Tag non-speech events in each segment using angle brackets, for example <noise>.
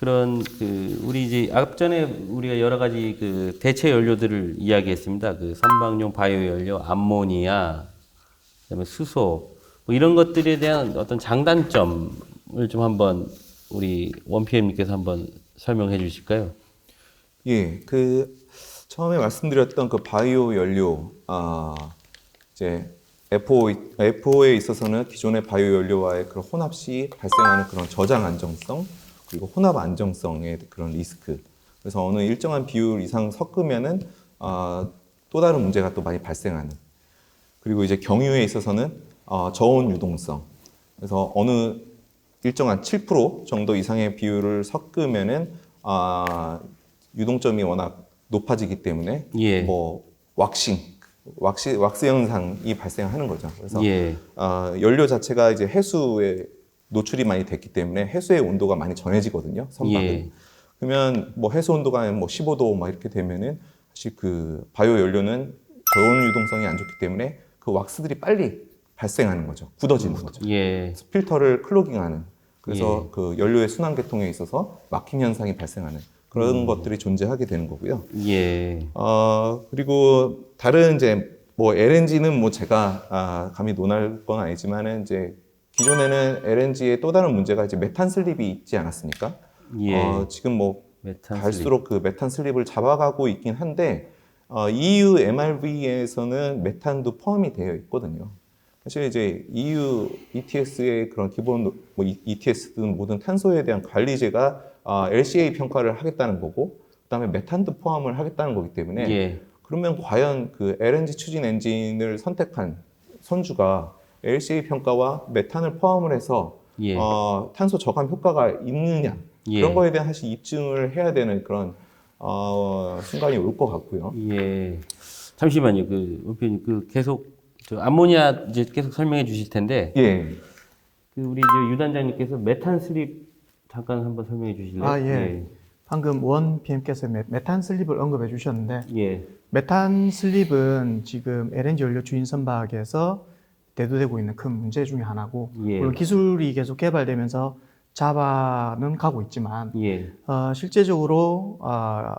그런 그 우리 이제 앞전에 우리가 여러 가지 그 대체 연료들을 이야기했습니다. 그 선박용 바이오 연료, 암모니아, 그다음에 수소 뭐 이런 것들에 대한 어떤 장단점을 좀 한번 우리 원피엠님께서 한번 설명해 주실까요? 예, 그 처음에 말씀드렸던 그 바이오 연료, 아 이제 FO, FO에 있어서는 기존의 바이오 연료와의 그런 혼합 시 발생하는 그런 저장 안정성 그리고 혼합 안정성의 그런 리스크. 그래서 어느 일정한 비율 이상 섞으면은 아, 또 다른 문제가 또 많이 발생하는. 그리고 이제 경유에 있어서는 어, 저온 유동성. 그래서 어느 일정한 7% 정도 이상의 비율을 섞으면은 아, 유동점이 워낙 높아지기 때문에 예. 뭐 왁싱, 왁시, 왁스 현상이 발생하는 거죠. 그래서 예. 아, 연료 자체가 이제 해수에 노출이 많이 됐기 때문에 해수의 온도가 많이 전해지거든요. 선박은. 예. 그러면 뭐 해수 온도가 뭐 15도 막 이렇게 되면은 사실 그 바이오 연료는 저온 유동성이 안 좋기 때문에 그 왁스들이 빨리 발생하는 거죠. 굳어지는 거죠. 예. 필터를 클로깅하는 그래서 그 연료의 순환 계통에 있어서 막힘 현상이 발생하는 그런 것들이 존재하게 되는 거고요. 예. 어, 그리고 다른 이제 뭐 LNG는 뭐 제가 아, 감히 논할 건 아니지만은 이제 기존에는 LNG의 또 다른 문제가 이제 메탄 슬립이 있지 않았습니까? 예. 어, 지금 뭐 메탄. 갈수록 그 메탄 슬립을 잡아가고 있긴 한데 어, EU MRV에서는 메탄도 포함이 되어 있거든요. 사실 이제 EU ETS의 그런 기본 뭐 ETS든 모든 탄소에 대한 관리제가 아, LCA 평가를 하겠다는 거고 그다음에 메탄도 포함을 하겠다는 거기 때문에 예. 그러면 과연 그 LNG 추진 엔진을 선택한 선주가 LCA 평가와 메탄을 포함을 해서 예. 어, 탄소 저감 효과가 있느냐 예. 그런 거에 대한 사실 입증을 해야 되는 그런 어, 순간이 올 것 같고요. 예. 잠시만요. 그 원피님 그 계속 저 암모니아 이제 계속 설명해 주실 텐데 예. 그 우리 이제 유 단장님께서 메탄 슬립 잠깐 한번 설명해 주실래요? 아, 예. 방금 원 PM께서 메탄 슬립을 언급해 주셨는데 예. 메탄 슬립은 지금 LNG 연료 주인 선박에서 대두되고 있는 큰 문제 중에 하나고 예. 물론 기술이 계속 개발되면서 잡아는 가고 있지만 예. 어, 실제적으로 어,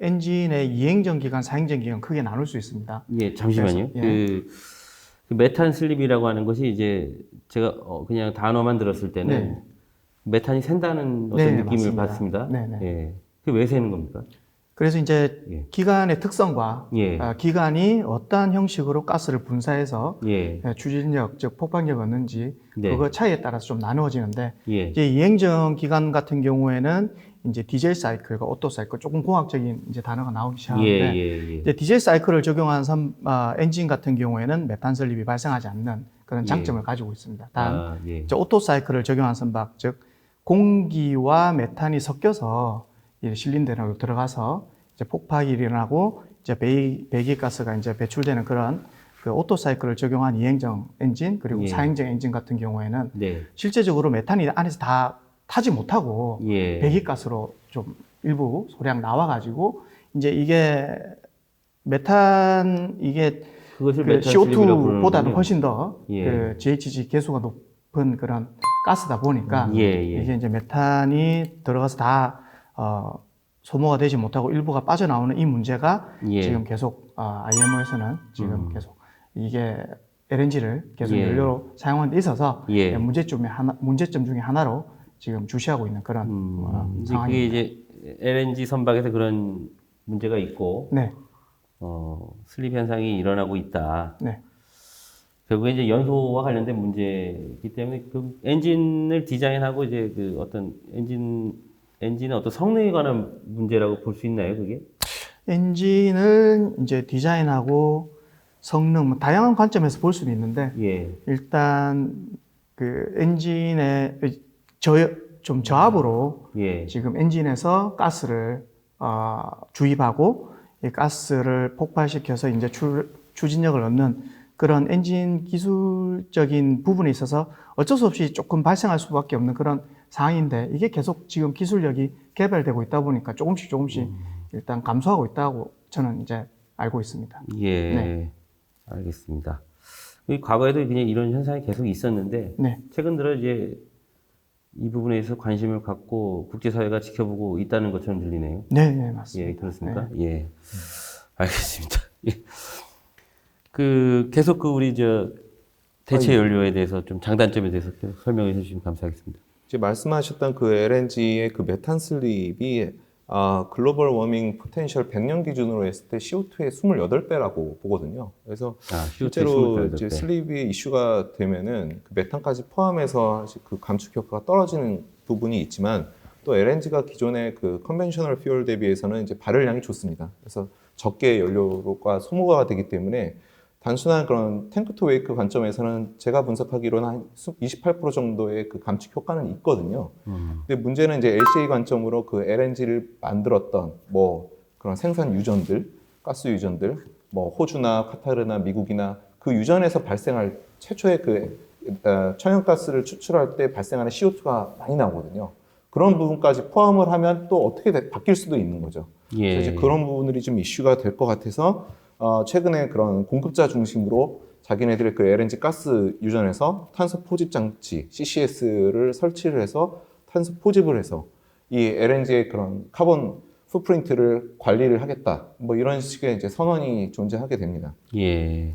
엔진의 이행전 기간, 사행전 기간 크게 나눌 수 있습니다. 예, 잠시만요. 그래서, 예. 그, 그 메탄 슬립이라고 하는 것이 이제 제가 어, 그냥 단어만 들었을 때는 네. 메탄이 샌다는 어떤 네, 느낌을 맞습니다. 받습니다. 네, 네. 예. 그게 왜 새는 겁니까? 그래서 이제 예. 기관의 특성과 예. 아, 기관이 어떠한 형식으로 가스를 분사해서 예. 예, 추진력, 즉 폭발력 얻는지 네. 그거 차이에 따라서 좀 나누어지는데 예. 이제 이행정 기간 같은 경우에는 이제 디젤 사이클과 오토 사이클 조금 공학적인 이제 단어가 나오기 예, 시작하는데 예, 예. 이제 디젤 사이클을 적용한 선, 아, 엔진 같은 경우에는 메탄 설립이 발생하지 않는 그런 예. 장점을 가지고 있습니다. 단 아, 예. 이제 오토 사이클을 적용한 선박 즉 공기와 메탄이 섞여서 이 실린더로 들어가서 이제 폭발이 일어나고 이제 배기, 배기 가스가 이제 배출되는 그런 그 오토 사이클을 적용한 이행정 엔진 그리고 예. 사행정 엔진 같은 경우에는 네. 실제적으로 메탄이 안에서 다 타지 못하고 예. 배기 가스로 좀 일부 소량 나와 가지고 이제 이게 메탄 이게 그것을 그 메탄 슬립이라고 CO2보다도 부르는군요. 훨씬 더 예. 그 GHG 개수가 높은 그런 가스다 보니까 예, 예. 이게 이제 메탄이 들어가서 다 어, 소모가 되지 못하고 일부가 빠져나오는 이 문제가 예. 지금 계속 어, IMO에서는 지금 음. 계속 이게 LNG를 계속 예. 연료로 사용하는 데 있어서 예. 문제점의 하나, 문제점 중에 하나로 지금 주시하고 있는 그런 음, 어, 상황입니다. 이제 LNG 선박에서 그런 문제가 있고 네, 어, 슬립 현상이 일어나고 있다. 네, 결국에 이제 연소와 관련된 문제이기 때문에 그 엔진을 디자인하고 이제 그 어떤 엔진 엔진의 어떤 성능에 관한 문제라고 볼 수 있나요, 그게? 엔진을 이제 디자인하고 성능 뭐 다양한 관점에서 볼 수는 있는데 예, 일단 그 엔진의 저 좀 저압으로 예, 지금 엔진에서 가스를 어, 주입하고 이 가스를 폭발시켜서 이제 추, 추진력을 얻는 그런 엔진 기술적인 부분에 있어서 어쩔 수 없이 조금 발생할 수밖에 없는 그런 상황인데 이게 계속 지금 기술력이 개발되고 있다 보니까 조금씩 조금씩 일단 감소하고 있다고 저는 이제 알고 있습니다. 예. 네. 알겠습니다. 이 과거에도 그냥 이런 현상이 계속 있었는데 네, 최근 들어 이제 이 부분에 대해서 관심을 갖고 국제사회가 지켜보고 있다는 것처럼 들리네요. 네, 네, 맞습니다. 예, 그렇습니까? 예. 알겠습니다. 예. 그 계속 그 우리 저 대체 연료에 대해서 좀 장단점에 대해서 설명해 주시면 감사하겠습니다. 이제 말씀하셨던 그 LNG의 그 메탄 슬립이 아, 글로벌 워밍 포텐셜 100년 기준으로 했을 때 CO2의 28배라고 보거든요. 그래서 아, CO2 실제로 28 이제 배. 슬립이 이슈가 되면은 그 메탄까지 포함해서 그 감축 효과가 떨어지는 부분이 있지만 또 LNG가 기존의 그 컨벤셔널 퓨얼 대비해서는 이제 발열량이 좋습니다. 그래서 적게 연료가 소모가 되기 때문에 단순한 그런 탱크 투 웨이크 관점에서는 제가 분석하기로는 한 28% 정도의 그 감축 효과는 있거든요. 음. 근데 문제는 이제 LCA 관점으로 그 LNG를 만들었던 뭐 그런 생산 유전들, 가스 유전들, 뭐 호주나 카타르나 미국이나 그 유전에서 발생할 최초의 그 어, 천연가스를 추출할 때 발생하는 CO2가 많이 나오거든요. 그런 부분까지 포함을 하면 또 어떻게 돼- 바뀔 수도 있는 거죠. 예. 그래서 이제 그런 부분들이 좀 이슈가 될 것 같아서 어, 최근에 그런 공급자 중심으로 자기네들의 그 LNG 가스 유전에서 탄소 포집 장치 CCS를 설치를 해서 탄소 포집을 해서 이 LNG의 그런 카본 풋프린트를 관리를 하겠다. 뭐 이런 식의 이제 선언이 존재하게 됩니다. 예.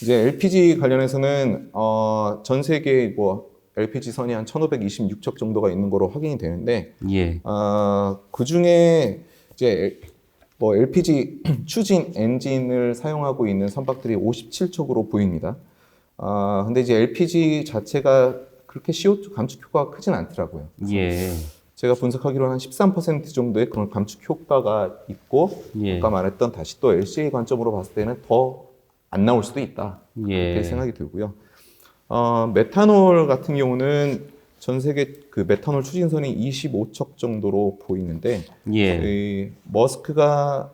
이제 LPG 관련해서는 어, 전 세계에 뭐 LPG 선이 한 1,526척 정도가 있는 거로 확인이 되는데 예. 아, 그 중에 이제 뭐 LPG <clears throat> 추진 엔진을 사용하고 있는 선박들이 57척으로 보입니다. 아, 근데 이제 LPG 자체가 그렇게 CO2 감축 효과가 크진 않더라고요. 예. 제가 분석하기로는 한13% 정도의 그런 감축 효과가 있고 예. 아까 말했던 다시 또 LCA 관점으로 봤을 때는 더 안 나올 수도 있다. 예. 이렇게 생각이 들고요. 어, 메탄올 같은 경우는 전 세계 그 메탄올 추진선이 25척 정도로 보이는데 예. 이 머스크가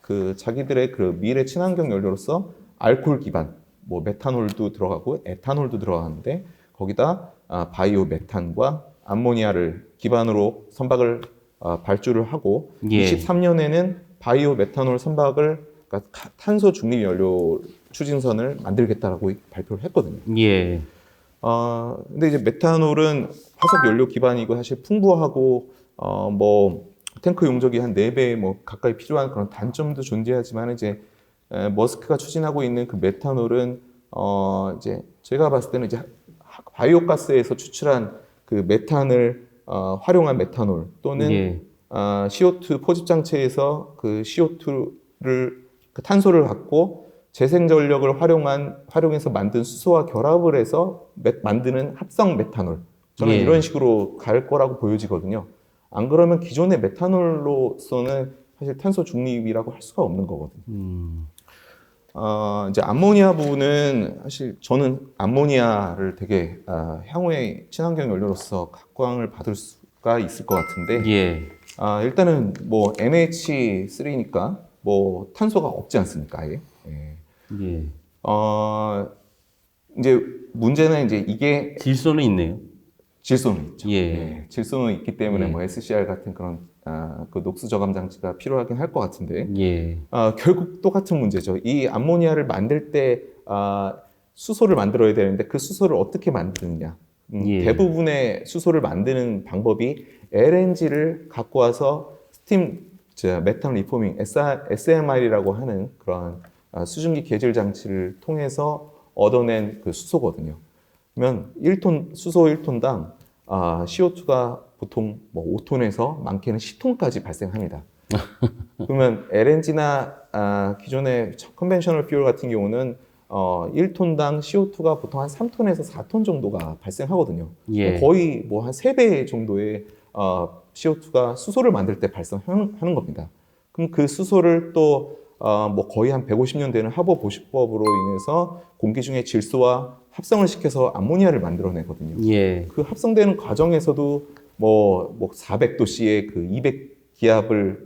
그 자기들의 그 미래 친환경 연료로서 알코올 기반 뭐 메탄올도 들어가고 에탄올도 들어가는데 거기다 아, 바이오 메탄과 암모니아를 기반으로 선박을 아, 발주를 하고 예. 23년에는 바이오 메탄올 선박을 그러니까 가- 탄소 중립 연료 추진선을 만들겠다라고 발표를 했거든요. 예. 어, 근데 이제 메탄올은 화석 연료 기반이고 사실 풍부하고 어, 뭐 탱크 용적이 한 4배 뭐 가까이 필요한 그런 단점도 존재하지만 이제 에, 머스크가 추진하고 있는 그 메탄올은 어, 이제 제가 봤을 때는 이제 하- 바이오 가스에서 추출한 그 메탄을 어, 활용한 메탄올 또는 예. 아, CO2 포집 장치에서 그 CO2를 그 탄소를 갖고 재생 전력을 활용한 활용해서 만든 수소와 결합을 해서 메- 만드는 합성 메탄올. 저는 예. 이런 식으로 갈 거라고 보여지거든요. 안 그러면 기존의 메탄올로서는 사실 탄소 중립이라고 할 수가 없는 거거든요. 음. 어, 이제 암모니아 부분은 사실 저는 암모니아를 되게 아, 향후의 친환경 연료로서 각광을 받을 수가 있을 것 같은데 예. 아, 일단은 뭐 NH3니까 뭐 탄소가 없지 않습니까? 아예. 예. 예. 어, 이제 문제는 이제 이게 질소는 있네요. 질소는 있죠. 예. 질소는 있기 때문에 예. 뭐 SCR 같은 그런 아, 그 녹수 저감 장치가 필요하긴 할 것 같은데 예. 아, 결국 똑같은 문제죠. 이 암모니아를 만들 때 아, 수소를 만들어야 되는데 그 수소를 어떻게 만드느냐. 음, 예. 대부분의 수소를 만드는 방법이 LNG를 갖고 와서 스팀 저, 메탄 리포밍 SMR이라고 하는 그런 아, 수증기 계질 장치를 통해서 얻어낸 그 수소거든요. 그러면 1톤 수소 1톤당 아, CO2가 보통 뭐 5톤에서 많게는 10톤까지 발생합니다. <laughs> 그러면 LNG나 아, 기존의 컨벤셔널 퓨얼 같은 경우는 어, 1톤당 CO2가 보통 한 3톤에서 4톤 정도가 발생하거든요. 예. 거의 뭐 한 3배 정도의 어, CO2가 수소를 만들 때 발생하는 하는 겁니다. 그럼 그 수소를 또 어, 뭐 거의 한 150년 되는 하버 보식법으로 인해서 공기 중에 질소와 합성을 시켜서 암모니아를 만들어내거든요. 예. 그 합성되는 과정에서도 뭐, 뭐 400도씨의 그 200기압을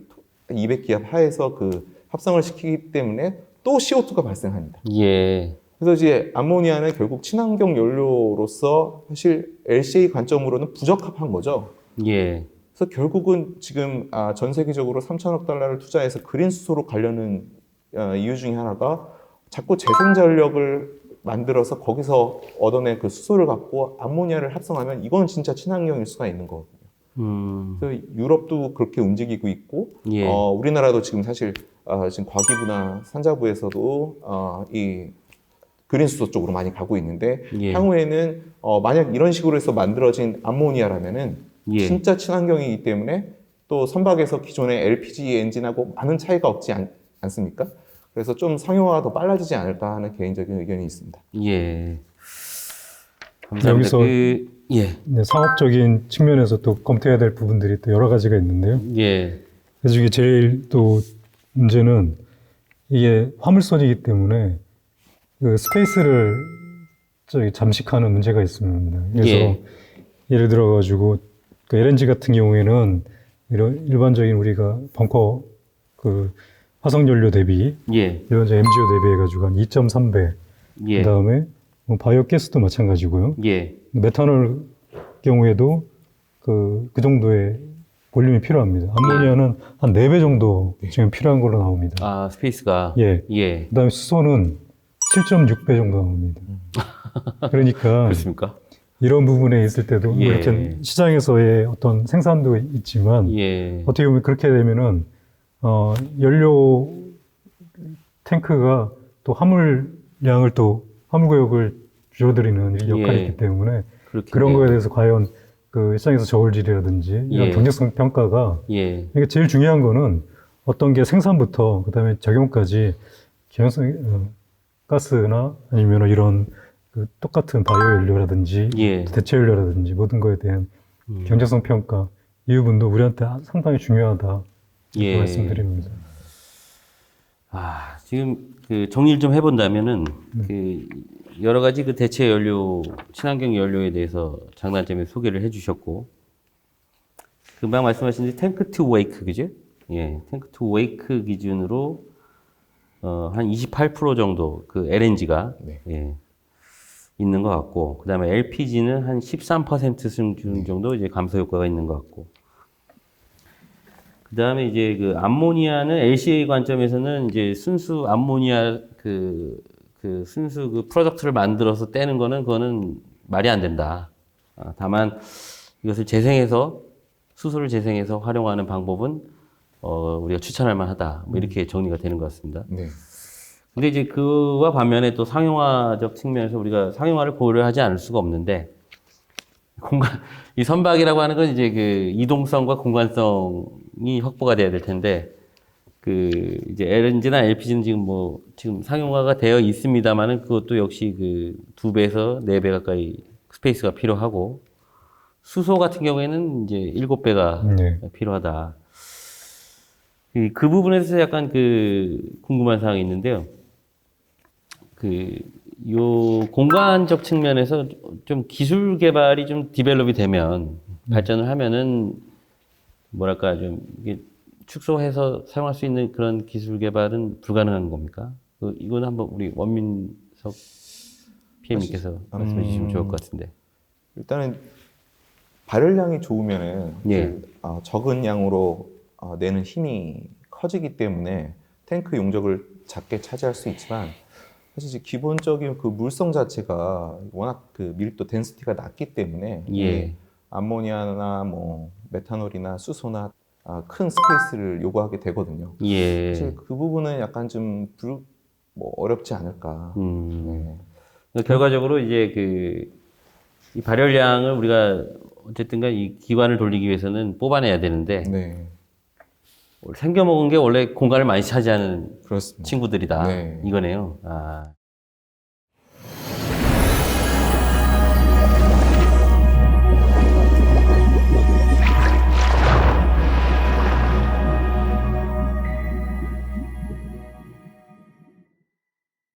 200기압 하에서 그 합성을 시키기 때문에 또 CO2가 발생합니다. 예. 그래서 이제 암모니아는 결국 친환경 연료로서 사실 LCA 관점으로는 부적합한 거죠. 예. 그래서 결국은 지금 아, 전 세계적으로 3천억 달러를 투자해서 그린 수소로 가려는 어, 이유 중에 하나가 자꾸 재생 전력을 만들어서 거기서 얻어낸 그 수소를 갖고 암모니아를 합성하면 이건 진짜 친환경일 수가 있는 거거든요. 음, 그래서 유럽도 그렇게 움직이고 있고 예. 어, 우리나라도 지금 사실 어, 지금 과기부나 산자부에서도 어, 이 그린 수소 쪽으로 많이 가고 있는데 예. 향후에는 어, 만약 이런 식으로 해서 만들어진 암모니아라면은 예. 진짜 친환경이기 때문에 또 선박에서 기존의 LPG 엔진하고 많은 차이가 없지 않, 않습니까? 그래서 좀 상용화가 더 빨라지지 않을까 하는 개인적인 의견이 있습니다. 예. 감사합니다. 여기서- 그, 예, 네, 상업적인 측면에서 또 검토해야 될 부분들이 또 여러 가지가 있는데요. 예, 그래서 이게 제일 또 문제는 이게 화물선이기 때문에 그 스페이스를 저기 잠식하는 문제가 있습니다. 그래서 예. 예를 들어 가지고 그 LNG 같은 경우에는 이런 일반적인 우리가 벙커 그 화석 연료 대비 예, 일반적 MGO 대비해 가지고 한 2.3배. 예, 그다음에 뭐 바이오 가스도 마찬가지고요. 예, 메탄올 경우에도 그, 그 정도의 볼륨이 필요합니다. 암모니아는 한 4배 정도 지금 필요한 걸로 나옵니다. 아, 스페이스가, 예. 예, 그 다음에 수소는 7.6배 정도 나옵니다. 그러니까 <laughs> 그렇습니까? 이런 부분에 있을 때도 예. 이렇게 시장에서의 어떤 생산도 있지만 예, 어떻게 보면 그렇게 되면은 어, 연료 탱크가 또 화물량을 또 화물구역을 줄여드리는 역할이 예. 있기 때문에. 그런 거에 대해서 과연 그 시장에서 저울질이라든지 이런 예. 경제성 평가가 예, 이게 제일 중요한 거는 어떤 게 생산부터 그다음에 적용까지 경영성 어, 가스나 아니면 이런 그 똑같은 바이오 연료라든지 예. 대체 연료라든지 모든 거에 대한 음. 경제성 평가 이 부분도 우리한테 상당히 중요하다 예. 말씀드립니다. 아, 지금 그 정리를 좀 해본다면은 그 여러 가지 그 대체 연료, 친환경 연료에 대해서 장단점에 소개를 해주셨고, 금방 말씀하신 데 탱크 투 웨이크, 그죠? 예, 탱크 투 웨이크 기준으로 어, 한 28% 정도 그 LNG가 네. 예, 있는 것 같고, 그 다음에 LPG는 한 13% 수준 정도 이제 감소 효과가 있는 것 같고, 그 다음에 이제 그 암모니아는 LCA 관점에서는 이제 순수 암모니아 그, 그 순수 그 프로덕트를 만들어서 떼는 거는 그거는 말이 안 된다. 아, 다만 이것을 재생해서 수소를 재생해서 활용하는 방법은 어, 우리가 추천할 만하다. 뭐 이렇게 정리가 되는 것 같습니다. 네. 근데 이제 그와 반면에 또 상용화적 측면에서 우리가 상용화를 고려하지 않을 수가 없는데 공간 <laughs> 이 선박이라고 하는 건 이제 그 이동성과 공간성이 확보가 돼야 될 텐데 그 이제 LNG나 LPG는 지금 뭐 지금 상용화가 되어 있습니다만은 그것도 역시 그 두 배에서 네 배 가까이 스페이스가 필요하고 수소 같은 경우에는 이제 일곱 배가 네. 필요하다. 그, 그 부분에서 약간 그 궁금한 사항이 있는데요. 그, 요 공간적 측면에서 좀 기술 개발이 좀 디벨롭이 되면, 발전을 하면은, 뭐랄까, 좀, 이게 축소해서 사용할 수 있는 그런 기술 개발은 불가능한 겁니까? 그, 이거는 한번 우리 원민석 PM님께서 말씀해 주시면 좋을 것 같은데. 일단은 발열량이 좋으면은 예. 그, 어, 적은 양으로 어, 내는 힘이 커지기 때문에 탱크 용적을 작게 차지할 수 있지만 사실 기본적인 그 물성 자체가 워낙 그 밀도 덴시티가 낮기 때문에 예. 이 암모니아나 뭐 메탄올이나 수소나 아, 큰 스페이스를 요구하게 되거든요. 예. 사실 그 부분은 약간 좀 불, 뭐 어렵지 않을까. 음. 네. 결과적으로 이제 그, 이 발열량을 우리가 어쨌든가 이 기관을 돌리기 위해서는 뽑아내야 되는데, 네, 생겨 먹은 게 원래 공간을 많이 차지하는 그렇습니다. 친구들이다. 네. 이거네요. 아.